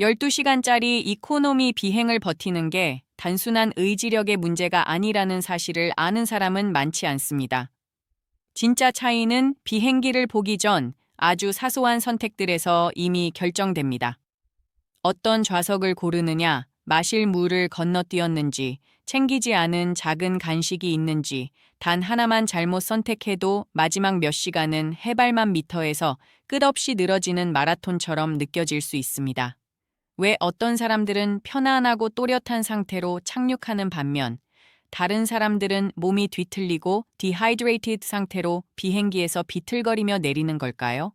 12시간짜리 이코노미 비행을 버티는 게 단순한 의지력의 문제가 아니라는 사실을 아는 사람은 많지 않습니다. 진짜 차이는 비행기를 보기 전 아주 사소한 선택들에서 이미 결정됩니다. 어떤 좌석을 고르느냐, 마실 물을 건너뛰었는지, 챙기지 않은 작은 간식이 있는지, 단 하나만 잘못 선택해도 마지막 몇 시간은 해발만 미터에서 끝없이 늘어지는 마라톤처럼 느껴질 수 있습니다. 왜 어떤 사람들은 편안하고 또렷한 상태로 착륙하는 반면 다른 사람들은 몸이 뒤틀리고 디하이드레이티드 상태로 비행기에서 비틀거리며 내리는 걸까요?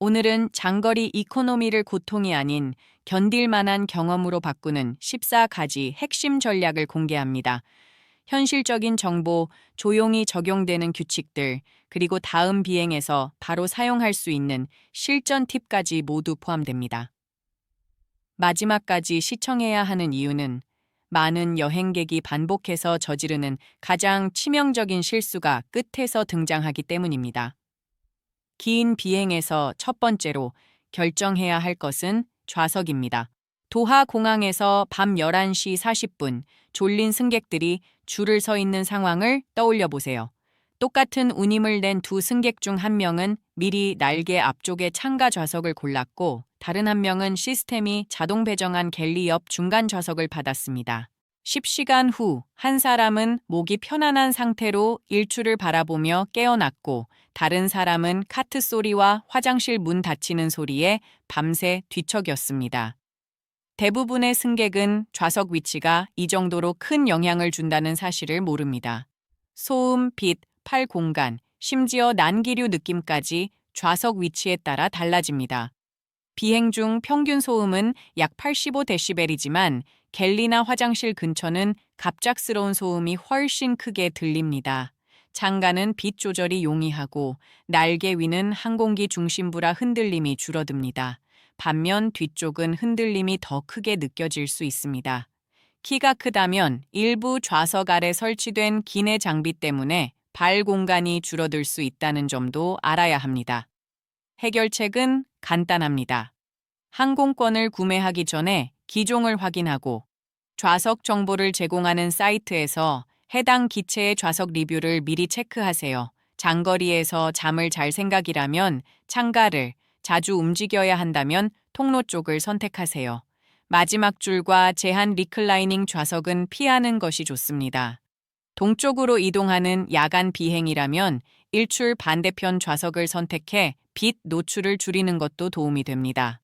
오늘은 장거리 이코노미를 고통이 아닌 견딜 만한 경험으로 바꾸는 14가지 핵심 전략을 공개합니다. 현실적인 정보, 조용히 적용되는 규칙들, 그리고 다음 비행에서 바로 사용할 수 있는 실전 팁까지 모두 포함됩니다. 마지막까지 시청해야 하는 이유는 많은 여행객이 반복해서 저지르는 가장 치명적인 실수가 끝에서 등장하기 때문입니다. 긴 비행에서 첫 번째로 결정해야 할 것은 좌석입니다. 도하 공항에서 밤 11시 40분 졸린 승객들이 줄을 서 있는 상황을 떠올려 보세요. 똑같은 운임을 낸 두 승객 중 한 명은 미리 날개 앞쪽에 창가 좌석을 골랐고 다른 한 명은 시스템이 자동 배정한 갤리 옆 중간 좌석을 받았습니다. 10시간 후 한 사람은 목이 편안한 상태로 일출을 바라보며 깨어났고 다른 사람은 카트 소리와 화장실 문 닫히는 소리에 밤새 뒤척였습니다. 대부분의 승객은 좌석 위치가 이 정도로 큰 영향을 준다는 사실을 모릅니다. 소음, 빛, 팔 공간, 심지어 난기류 느낌까지 좌석 위치에 따라 달라집니다. 비행 중 평균 소음은 약 85데시벨이지만 갤리나 화장실 근처는 갑작스러운 소음이 훨씬 크게 들립니다. 창가는 빛 조절이 용이하고 날개 위는 항공기 중심부라 흔들림이 줄어듭니다. 반면 뒤쪽은 흔들림이 더 크게 느껴질 수 있습니다. 키가 크다면 일부 좌석 아래 설치된 기내 장비 때문에 발 공간이 줄어들 수 있다는 점도 알아야 합니다. 해결책은 간단합니다. 항공권을 구매하기 전에 기종을 확인하고 좌석 정보를 제공하는 사이트에서 해당 기체의 좌석 리뷰를 미리 체크하세요. 장거리에서 잠을 잘 생각이라면 창가를 자주 움직여야 한다면 통로 쪽을 선택하세요. 마지막 줄과 제한 리클라이닝 좌석은 피하는 것이 좋습니다. 동쪽으로 이동하는 야간 비행이라면 일출 반대편 좌석을 선택해 빛 노출을 줄이는 것도 도움이 됩니다.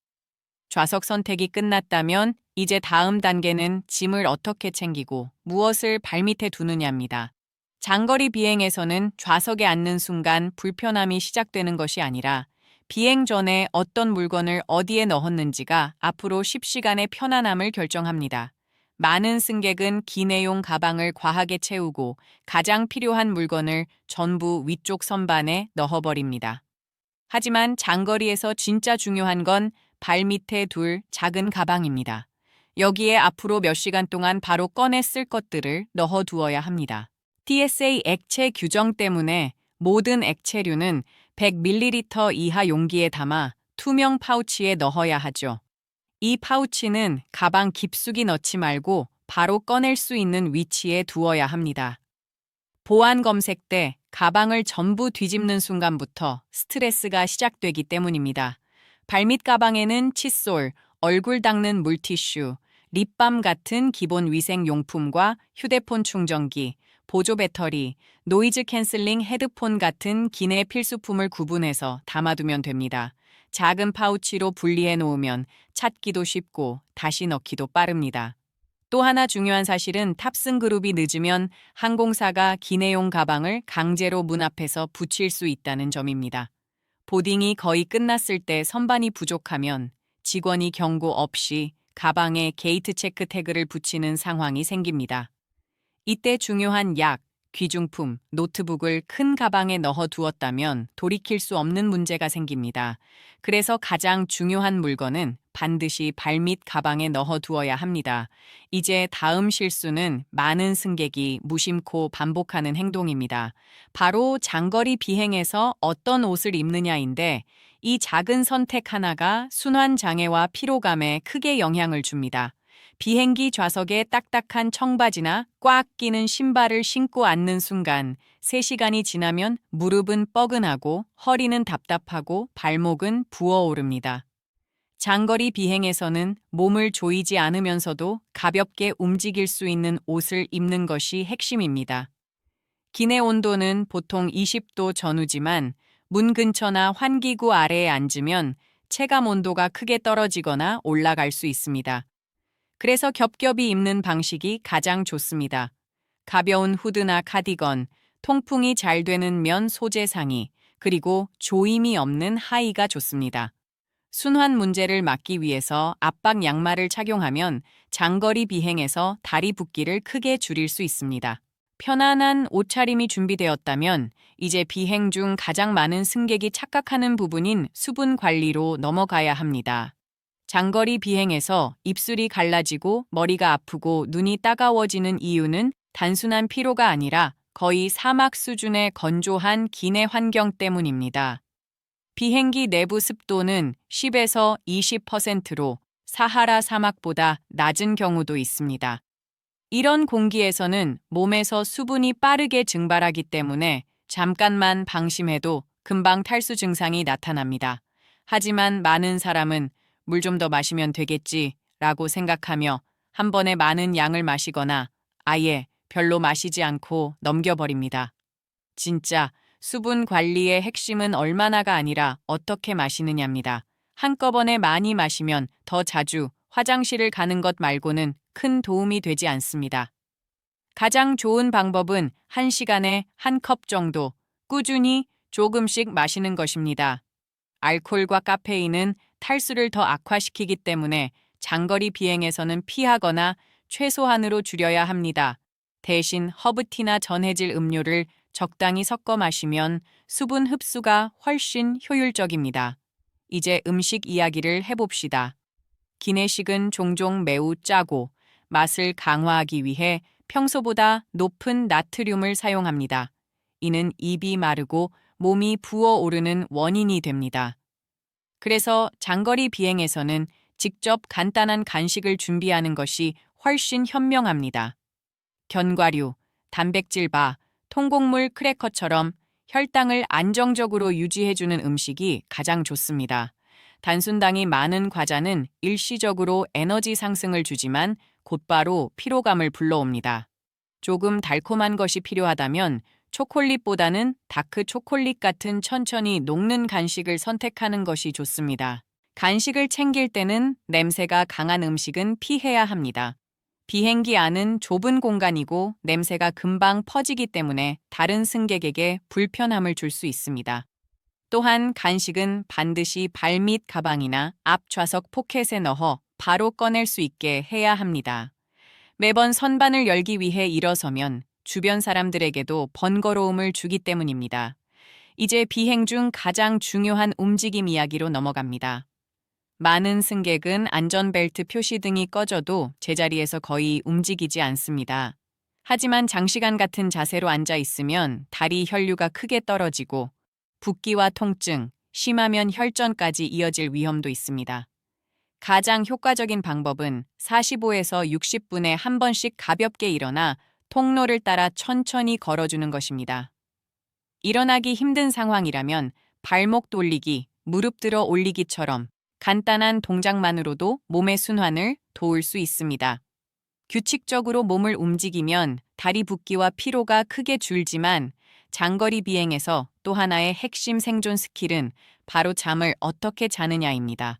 좌석 선택이 끝났다면 이제 다음 단계는 짐을 어떻게 챙기고 무엇을 발밑에 두느냐입니다. 장거리 비행에서는 좌석에 앉는 순간 불편함이 시작되는 것이 아니라 비행 전에 어떤 물건을 어디에 넣었는지가 앞으로 10시간의 편안함을 결정합니다. 많은 승객은 기내용 가방을 과하게 채우고 가장 필요한 물건을 전부 위쪽 선반에 넣어버립니다. 하지만 장거리에서 진짜 중요한 건 발밑에 둘 작은 가방입니다. 여기에 앞으로 몇 시간 동안 바로 꺼내 쓸 것들을 넣어 두어야 합니다. TSA 액체 규정 때문에 모든 액체류는 100ml 이하 용기에 담아 투명 파우치에 넣어야 하죠. 이 파우치는 가방 깊숙이 넣지 말고 바로 꺼낼 수 있는 위치에 두어야 합니다. 보안 검색 때 가방을 전부 뒤집는 순간부터 스트레스가 시작되기 때문입니다. 발밑 가방에는 칫솔, 얼굴 닦는 물티슈, 립밤 같은 기본 위생 용품과 휴대폰 충전기, 보조 배터리, 노이즈 캔슬링 헤드폰 같은 기내 필수품을 구분해서 담아두면 됩니다. 작은 파우치로 분리해 놓으면 찾기도 쉽고 다시 넣기도 빠릅니다. 또 하나 중요한 사실은 탑승 그룹이 늦으면 항공사가 기내용 가방을 강제로 문 앞에서 붙일 수 있다는 점입니다. 보딩이 거의 끝났을 때 선반이 부족하면 직원이 경고 없이 가방에 게이트 체크 태그를 붙이는 상황이 생깁니다. 이때 중요한 약, 귀중품, 노트북을 큰 가방에 넣어 두었다면 돌이킬 수 없는 문제가 생깁니다. 그래서 가장 중요한 물건은 반드시 발밑 가방에 넣어 두어야 합니다. 이제 다음 실수는 많은 승객이 무심코 반복하는 행동입니다. 바로 장거리 비행에서 어떤 옷을 입느냐인데 이 작은 선택 하나가 순환 장애와 피로감에 크게 영향을 줍니다. 비행기 좌석에 딱딱한 청바지나 꽉 끼는 신발을 신고 앉는 순간 3시간이 지나면 무릎은 뻐근하고 허리는 답답하고 발목은 부어오릅니다. 장거리 비행에서는 몸을 조이지 않으면서도 가볍게 움직일 수 있는 옷을 입는 것이 핵심입니다. 기내 온도는 보통 20도 전후지만 문 근처나 환기구 아래에 앉으면 체감 온도가 크게 떨어지거나 올라갈 수 있습니다. 그래서 겹겹이 입는 방식이 가장 좋습니다. 가벼운 후드나 카디건, 통풍이 잘 되는 면 소재 상의, 그리고 조임이 없는 하의가 좋습니다. 순환 문제를 막기 위해서 압박 양말을 착용하면 장거리 비행에서 다리 붓기를 크게 줄일 수 있습니다. 편안한 옷차림이 준비되었다면 이제 비행 중 가장 많은 승객이 착각하는 부분인 수분 관리로 넘어가야 합니다. 장거리 비행에서 입술이 갈라지고 머리가 아프고 눈이 따가워지는 이유는 단순한 피로가 아니라 거의 사막 수준의 건조한 기내 환경 때문입니다. 비행기 내부 습도는 10에서 20%로 사하라 사막보다 낮은 경우도 있습니다. 이런 공기에서는 몸에서 수분이 빠르게 증발하기 때문에 잠깐만 방심해도 금방 탈수 증상이 나타납니다. 하지만 많은 사람은 물 좀 더 마시면 되겠지 라고 생각하며 한 번에 많은 양을 마시거나 아예 별로 마시지 않고 넘겨버립니다. 진짜 수분 관리의 핵심은 얼마나가 아니라 어떻게 마시느냐입니다. 한꺼번에 많이 마시면 더 자주 화장실을 가는 것 말고는 큰 도움이 되지 않습니다. 가장 좋은 방법은 1시간에 한 컵 정도 꾸준히 조금씩 마시는 것입니다. 알코올과 카페인은 탈수를 더 악화시키기 때문에 장거리 비행에서는 피하거나 최소한으로 줄여야 합니다. 대신 허브티나 전해질 음료를 적당히 섞어 마시면 수분 흡수가 훨씬 효율적입니다. 이제 음식 이야기를 해봅시다. 기내식은 종종 매우 짜고 맛을 강화하기 위해 평소보다 높은 나트륨을 사용합니다. 이는 입이 마르고 몸이 부어오르는 원인이 됩니다. 그래서 장거리 비행에서는 직접 간단한 간식을 준비하는 것이 훨씬 현명합니다. 견과류, 단백질 바, 통곡물 크래커처럼 혈당을 안정적으로 유지해주는 음식이 가장 좋습니다. 단순당이 많은 과자는 일시적으로 에너지 상승을 주지만 곧바로 피로감을 불러옵니다. 조금 달콤한 것이 필요하다면 초콜릿보다는 다크 초콜릿 같은 천천히 녹는 간식을 선택하는 것이 좋습니다. 간식을 챙길 때는 냄새가 강한 음식은 피해야 합니다. 비행기 안은 좁은 공간이고 냄새가 금방 퍼지기 때문에 다른 승객에게 불편함을 줄 수 있습니다. 또한 간식은 반드시 발 밑 가방이나 앞 좌석 포켓에 넣어 바로 꺼낼 수 있게 해야 합니다. 매번 선반을 열기 위해 일어서면 주변 사람들에게도 번거로움을 주기 때문입니다. 이제 비행 중 가장 중요한 움직임 이야기로 넘어갑니다. 많은 승객은 안전벨트 표시 등이 꺼져도 제자리에서 거의 움직이지 않습니다. 하지만 장시간 같은 자세로 앉아 있으면 다리 혈류가 크게 떨어지고 붓기와 통증, 심하면 혈전까지 이어질 위험도 있습니다. 가장 효과적인 방법은 45에서 60분에 한 번씩 가볍게 일어나 통로를 따라 천천히 걸어주는 것입니다. 일어나기 힘든 상황이라면 발목 돌리기, 무릎 들어 올리기처럼 간단한 동작만으로도 몸의 순환을 도울 수 있습니다. 규칙적으로 몸을 움직이면 다리 붓기와 피로가 크게 줄지만 장거리 비행에서 또 하나의 핵심 생존 스킬은 바로 잠을 어떻게 자느냐입니다.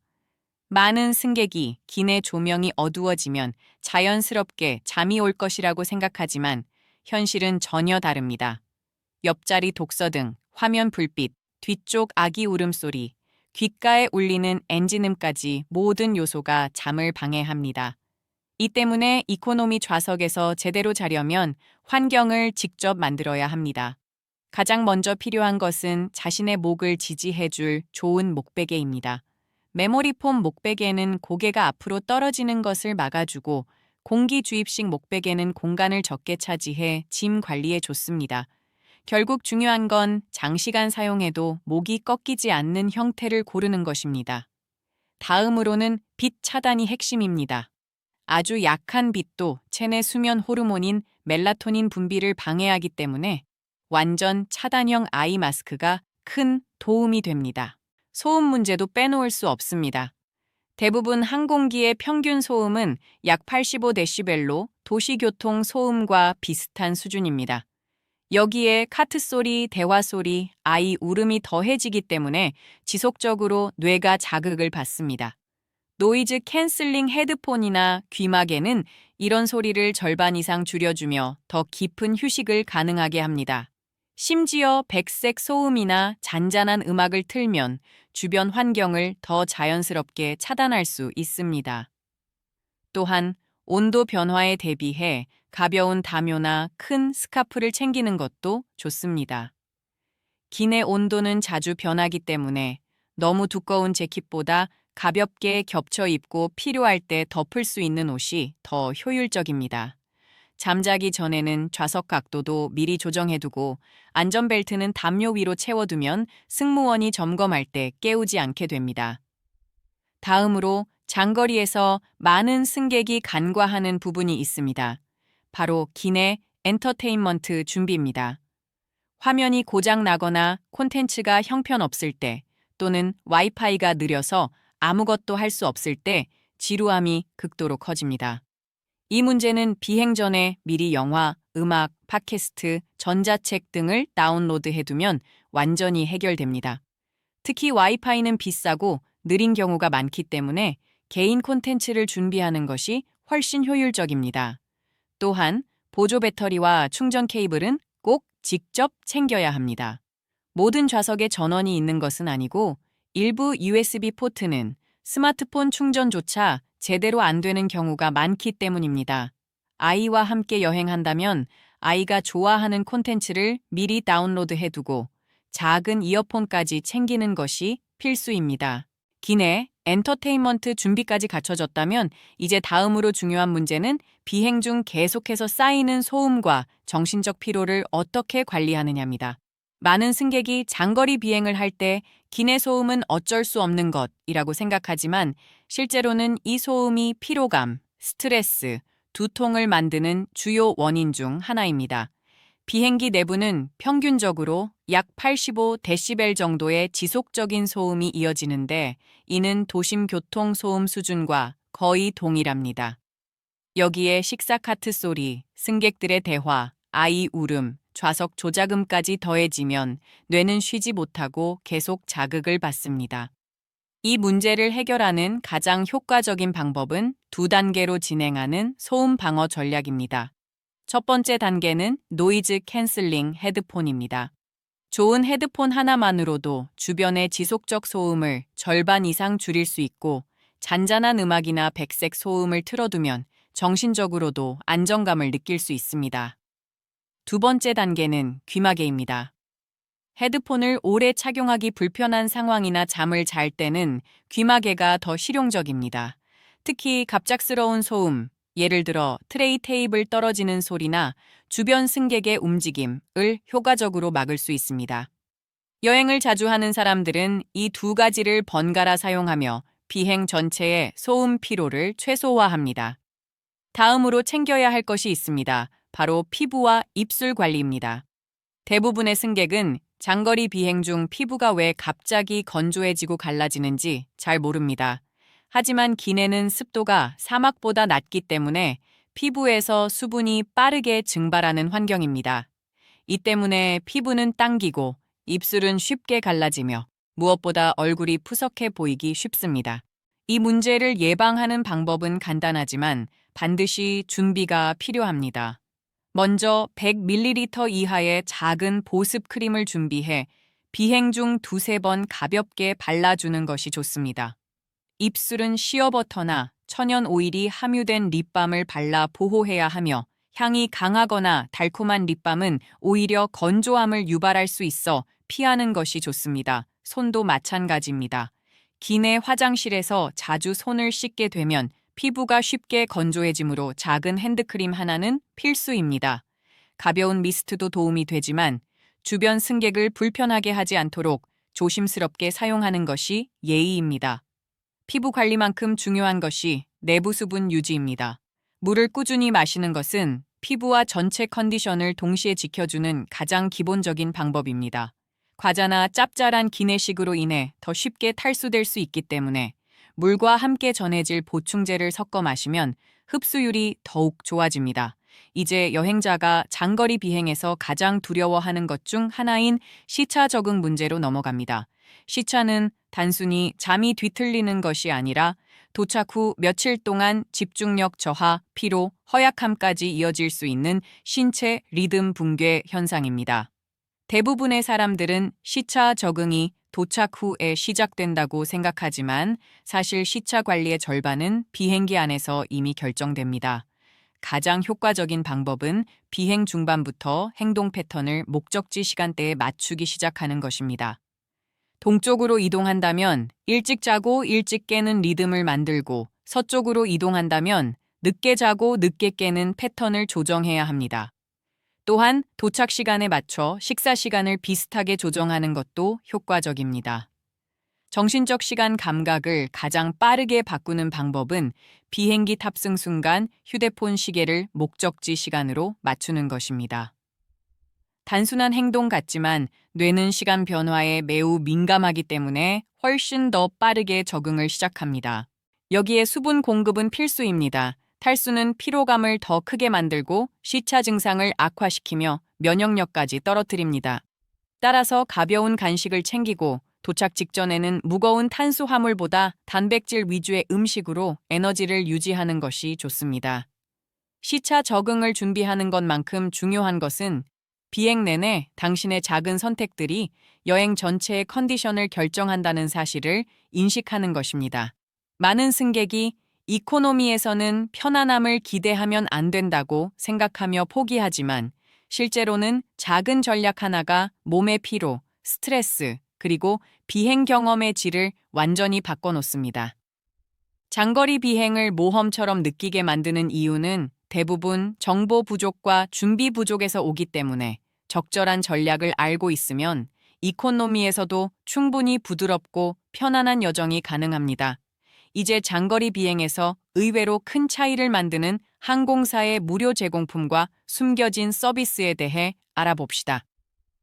많은 승객이 기내 조명이 어두워지면 자연스럽게 잠이 올 것이라고 생각하지만 현실은 전혀 다릅니다. 옆자리 독서등, 화면 불빛, 뒤쪽 아기 울음소리, 귓가에 울리는 엔진음까지 모든 요소가 잠을 방해합니다. 이 때문에 이코노미 좌석에서 제대로 자려면 환경을 직접 만들어야 합니다. 가장 먼저 필요한 것은 자신의 목을 지지해줄 좋은 목베개입니다. 메모리폼 목베개는 고개가 앞으로 떨어지는 것을 막아주고 공기 주입식 목베개는 공간을 적게 차지해 짐 관리에 좋습니다. 결국 중요한 건 장시간 사용해도 목이 꺾이지 않는 형태를 고르는 것입니다. 다음으로는 빛 차단이 핵심입니다. 아주 약한 빛도 체내 수면 호르몬인 멜라토닌 분비를 방해하기 때문에 완전 차단형 아이 마스크가 큰 도움이 됩니다. 소음 문제도 빼놓을 수 없습니다. 대부분 항공기의 평균 소음은 약 85데시벨로 도시교통 소음과 비슷한 수준입니다. 여기에 카트 소리, 대화 소리, 아이 울음이 더해지기 때문에 지속적으로 뇌가 자극을 받습니다. 노이즈 캔슬링 헤드폰이나 귀마개는 이런 소리를 절반 이상 줄여주며 더 깊은 휴식을 가능하게 합니다. 심지어 백색 소음이나 잔잔한 음악을 틀면 주변 환경을 더 자연스럽게 차단할 수 있습니다. 또한 온도 변화에 대비해 가벼운 담요나 큰 스카프를 챙기는 것도 좋습니다. 기내 온도는 자주 변하기 때문에 너무 두꺼운 재킷보다 가볍게 겹쳐 입고 필요할 때 덮을 수 있는 옷이 더 효율적입니다. 잠자기 전에는 좌석 각도도 미리 조정해두고 안전벨트는 담요 위로 채워두면 승무원이 점검할 때 깨우지 않게 됩니다. 다음으로 장거리에서 많은 승객이 간과하는 부분이 있습니다. 바로 기내 엔터테인먼트 준비입니다. 화면이 고장 나거나 콘텐츠가 형편없을 때 또는 와이파이가 느려서 아무것도 할 수 없을 때 지루함이 극도로 커집니다. 이 문제는 비행 전에 미리 영화, 음악, 팟캐스트, 전자책 등을 다운로드 해두면 완전히 해결됩니다. 특히 와이파이는 비싸고 느린 경우가 많기 때문에 개인 콘텐츠를 준비하는 것이 훨씬 효율적입니다. 또한 보조 배터리와 충전 케이블은 꼭 직접 챙겨야 합니다. 모든 좌석에 전원이 있는 것은 아니고 일부 USB 포트는 스마트폰 충전조차 제대로 안 되는 경우가 많기 때문입니다. 아이와 함께 여행한다면 아이가 좋아하는 콘텐츠를 미리 다운로드 해 두고 작은 이어폰까지 챙기는 것이 필수입니다. 기내 엔터테인먼트 준비까지 갖춰졌다면 이제 다음으로 중요한 문제는 비행 중 계속해서 쌓이는 소음과 정신적 피로를 어떻게 관리하느냐입니다. 많은 승객이 장거리 비행을 할 때 기내 소음은 어쩔 수 없는 것이라고 생각하지만 실제로는 이 소음이 피로감, 스트레스, 두통을 만드는 주요 원인 중 하나입니다. 비행기 내부는 평균적으로 약 85데시벨 정도의 지속적인 소음이 이어지는데 이는 도심 교통 소음 수준과 거의 동일합니다. 여기에 식사 카트 소리, 승객들의 대화, 아이 울음, 좌석 조작음까지 더해지면 뇌는 쉬지 못하고 계속 자극을 받습니다. 이 문제를 해결하는 가장 효과적인 방법은 두 단계로 진행하는 소음 방어 전략입니다. 첫 번째 단계는 노이즈 캔슬링 헤드폰입니다. 좋은 헤드폰 하나만으로도 주변의 지속적 소음을 절반 이상 줄일 수 있고 잔잔한 음악이나 백색 소음을 틀어두면 정신적으로도 안정감을 느낄 수 있습니다. 두 번째 단계는 귀마개입니다. 헤드폰을 오래 착용하기 불편한 상황이나 잠을 잘 때는 귀마개가 더 실용적입니다. 특히 갑작스러운 소음, 예를 들어 트레이 테이블 떨어지는 소리나 주변 승객의 움직임을 효과적으로 막을 수 있습니다. 여행을 자주 하는 사람들은 이 두 가지를 번갈아 사용하며 비행 전체의 소음 피로를 최소화합니다. 다음으로 챙겨야 할 것이 있습니다. 바로 피부와 입술 관리입니다. 대부분의 승객은 장거리 비행 중 피부가 왜 갑자기 건조해지고 갈라지는지 잘 모릅니다. 하지만 기내는 습도가 사막보다 낮기 때문에 피부에서 수분이 빠르게 증발하는 환경입니다. 이 때문에 피부는 당기고 입술은 쉽게 갈라지며 무엇보다 얼굴이 푸석해 보이기 쉽습니다. 이 문제를 예방하는 방법은 간단하지만 반드시 준비가 필요합니다. 먼저 100ml 이하의 작은 보습 크림을 준비해 비행 중 두세 번 가볍게 발라주는 것이 좋습니다. 입술은 시어버터나 천연 오일이 함유된 립밤을 발라 보호해야 하며 향이 강하거나 달콤한 립밤은 오히려 건조함을 유발할 수 있어 피하는 것이 좋습니다. 손도 마찬가지입니다. 기내 화장실에서 자주 손을 씻게 되면 피부가 쉽게 건조해지므로 작은 핸드크림 하나는 필수입니다. 가벼운 미스트도 도움이 되지만 주변 승객을 불편하게 하지 않도록 조심스럽게 사용하는 것이 예의입니다. 피부 관리만큼 중요한 것이 내부 수분 유지입니다. 물을 꾸준히 마시는 것은 피부와 전체 컨디션을 동시에 지켜주는 가장 기본적인 방법입니다. 과자나 짭짤한 기내식으로 인해 더 쉽게 탈수될 수 있기 때문에 물과 함께 전해질 보충제를 섞어 마시면 흡수율이 더욱 좋아집니다. 이제 여행자가 장거리 비행에서 가장 두려워하는 것 중 하나인 시차 적응 문제로 넘어갑니다. 시차는 단순히 잠이 뒤틀리는 것이 아니라 도착 후 며칠 동안 집중력 저하, 피로, 허약함까지 이어질 수 있는 신체 리듬 붕괴 현상입니다. 대부분의 사람들은 시차 적응이 도착 후에 시작된다고 생각하지만 사실 시차 관리의 절반은 비행기 안에서 이미 결정됩니다. 가장 효과적인 방법은 비행 중반부터 행동 패턴을 목적지 시간대에 맞추기 시작하는 것입니다. 동쪽으로 이동한다면 일찍 자고 일찍 깨는 리듬을 만들고 서쪽으로 이동한다면 늦게 자고 늦게 깨는 패턴을 조정해야 합니다. 또한 도착 시간에 맞춰 식사 시간을 비슷하게 조정하는 것도 효과적입니다. 정신적 시간 감각을 가장 빠르게 바꾸는 방법은 비행기 탑승 순간 휴대폰 시계를 목적지 시간으로 맞추는 것입니다. 단순한 행동 같지만 뇌는 시간 변화에 매우 민감하기 때문에 훨씬 더 빠르게 적응을 시작합니다. 여기에 수분 공급은 필수입니다. 탈수는 피로감을 더 크게 만들고 시차 증상을 악화시키며 면역력까지 떨어뜨립니다. 따라서 가벼운 간식을 챙기고 도착 직전에는 무거운 탄수 화물보다 단백질 위주의 음식으로 에너지를 유지하는 것이 좋습니다. 시차 적응을 준비하는 것만큼 중요한 것은 비행 내내 당신의 작은 선택들이 여행 전체의 컨디션을 결정한다는 사실을 인식하는 것입니다. 많은 승객이 이코노미에서는 편안함을 기대하면 안 된다고 생각하며 포기하지만 실제로는 작은 전략 하나가 몸의 피로, 스트레스, 그리고 비행 경험의 질을 완전히 바꿔놓습니다. 장거리 비행을 모험처럼 느끼게 만드는 이유는 대부분 정보 부족과 준비 부족에서 오기 때문에 적절한 전략을 알고 있으면 이코노미에서도 충분히 부드럽고 편안한 여정이 가능합니다. 이제 장거리 비행에서 의외로 큰 차이를 만드는 항공사의 무료 제공품과 숨겨진 서비스에 대해 알아봅시다.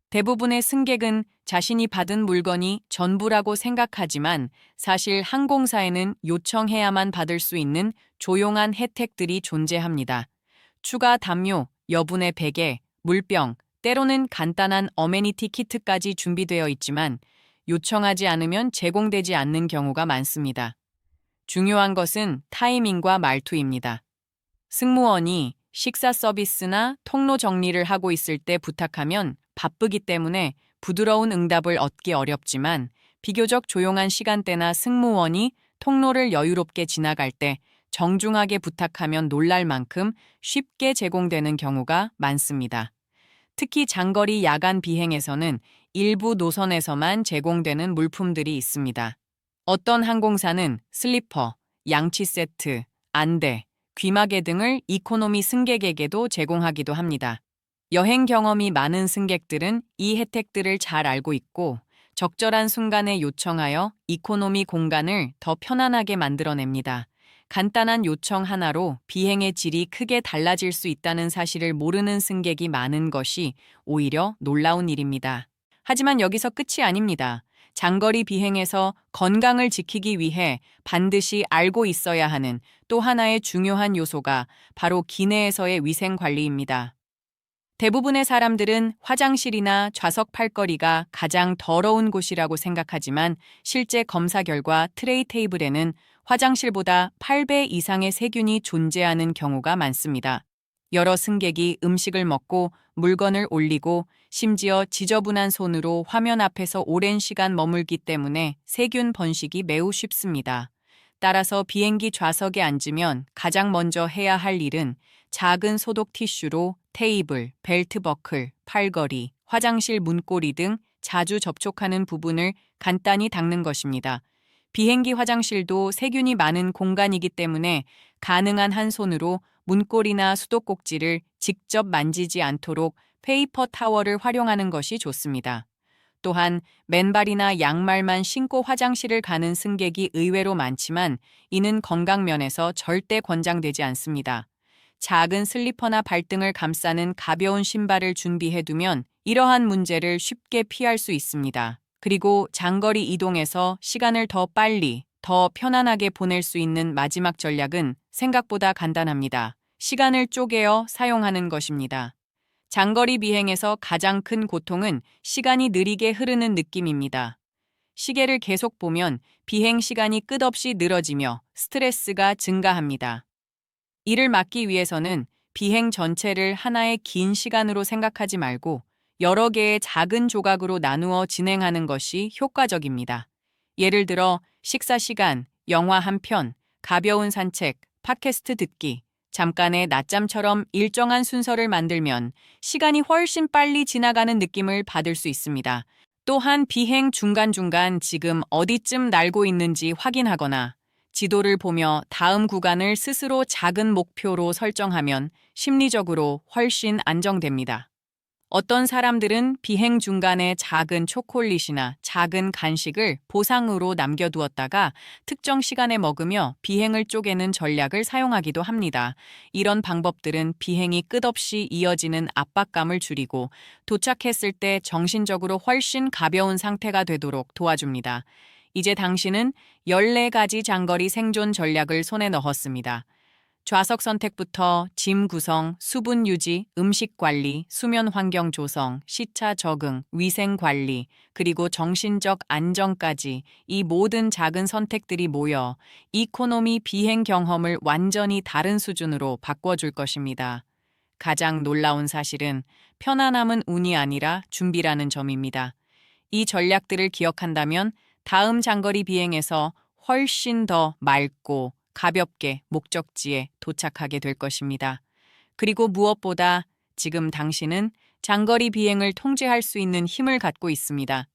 대부분의 승객은 자신이 받은 물건이 전부라고 생각하지만 사실 항공사에는 요청해야만 받을 수 있는 조용한 혜택들이 존재합니다. 추가 담요, 여분의 베개, 물병, 때로는 간단한 어메니티 키트까지 준비되어 있지만 요청하지 않으면 제공되지 않는 경우가 많습니다. 중요한 것은 타이밍과 말투입니다. 승무원이 식사 서비스나 통로 정리를 하고 있을 때 부탁하면 바쁘기 때문에 부드러운 응답을 얻기 어렵지만 비교적 조용한 시간대나 승무원이 통로를 여유롭게 지나갈 때 정중하게 부탁하면 놀랄 만큼 쉽게 제공되는 경우가 많습니다. 특히 장거리 야간 비행에서는 일부 노선에서만 제공되는 물품들이 있습니다. 어떤 항공사는 슬리퍼, 양치 세트, 안대, 귀마개 등을 이코노미 승객에게도 제공하기도 합니다. 여행 경험이 많은 승객들은 이 혜택들을 잘 알고 있고 적절한 순간에 요청하여 이코노미 공간을 더 편안하게 만들어냅니다. 간단한 요청 하나로 비행의 질이 크게 달라질 수 있다는 사실을 모르는 승객이 많은 것이 오히려 놀라운 일입니다. 하지만 여기서 끝이 아닙니다. 장거리 비행에서 건강을 지키기 위해 반드시 알고 있어야 하는 또 하나의 중요한 요소가 바로 기내에서의 위생 관리입니다. 대부분의 사람들은 화장실이나 좌석 팔걸이가 가장 더러운 곳이라고 생각하지만 실제 검사 결과 트레이 테이블에는 화장실보다 8배 이상의 세균이 존재하는 경우가 많습니다. 여러 승객이 음식을 먹고 물건을 올리고 심지어 지저분한 손으로 화면 앞에서 오랜 시간 머물기 때문에 세균 번식이 매우 쉽습니다. 따라서 비행기 좌석에 앉으면 가장 먼저 해야 할 일은 작은 소독 티슈로 테이블, 벨트 버클, 팔걸이, 화장실 문고리 등 자주 접촉하는 부분을 간단히 닦는 것입니다. 비행기 화장실도 세균이 많은 공간이기 때문에 가능한 한 손으로 문고리나 수도꼭지를 직접 만지지 않도록 페이퍼 타워를 활용하는 것이 좋습니다. 또한 맨발이나 양말만 신고 화장실을 가는 승객이 의외로 많지만 이는 건강 면에서 절대 권장되지 않습니다. 작은 슬리퍼나 발등을 감싸는 가벼운 신발을 준비해 두면 이러한 문제를 쉽게 피할 수 있습니다. 그리고 장거리 이동에서 시간을 더 빨리, 더 편안하게 보낼 수 있는 마지막 전략은 생각보다 간단합니다. 시간을 쪼개어 사용하는 것입니다. 장거리 비행에서 가장 큰 고통은 시간이 느리게 흐르는 느낌입니다. 시계를 계속 보면 비행 시간이 끝없이 늘어지며 스트레스가 증가합니다. 이를 막기 위해서는 비행 전체를 하나의 긴 시간으로 생각하지 말고 여러 개의 작은 조각으로 나누어 진행하는 것이 효과적입니다. 예를 들어 식사 시간, 영화 한 편, 가벼운 산책, 팟캐스트 듣기, 잠깐의 낮잠처럼 일정한 순서를 만들면 시간이 훨씬 빨리 지나가는 느낌을 받을 수 있습니다. 또한 비행 중간중간 지금 어디쯤 날고 있는지 확인하거나 지도를 보며 다음 구간을 스스로 작은 목표로 설정하면 심리적으로 훨씬 안정됩니다. 어떤 사람들은 비행 중간에 작은 초콜릿이나 작은 간식을 보상으로 남겨두었다가 특정 시간에 먹으며 비행을 쪼개는 전략을 사용하기도 합니다. 이런 방법들은 비행이 끝없이 이어지는 압박감을 줄이고 도착했을 때 정신적으로 훨씬 가벼운 상태가 되도록 도와줍니다. 이제 당신은 14가지 장거리 생존 전략을 손에 넣었습니다. 좌석 선택부터 짐 구성, 수분 유지, 음식 관리, 수면 환경 조성, 시차 적응, 위생 관리, 그리고 정신적 안정까지 이 모든 작은 선택들이 모여 이코노미 비행 경험을 완전히 다른 수준으로 바꿔줄 것입니다. 가장 놀라운 사실은 편안함은 운이 아니라 준비라는 점입니다. 이 전략들을 기억한다면 다음 장거리 비행에서 훨씬 더 맑고 가볍게 목적지에 도착하게 될 것입니다. 그리고 무엇보다 지금 당신은 장거리 비행을 통제할 수 있는 힘을 갖고 있습니다.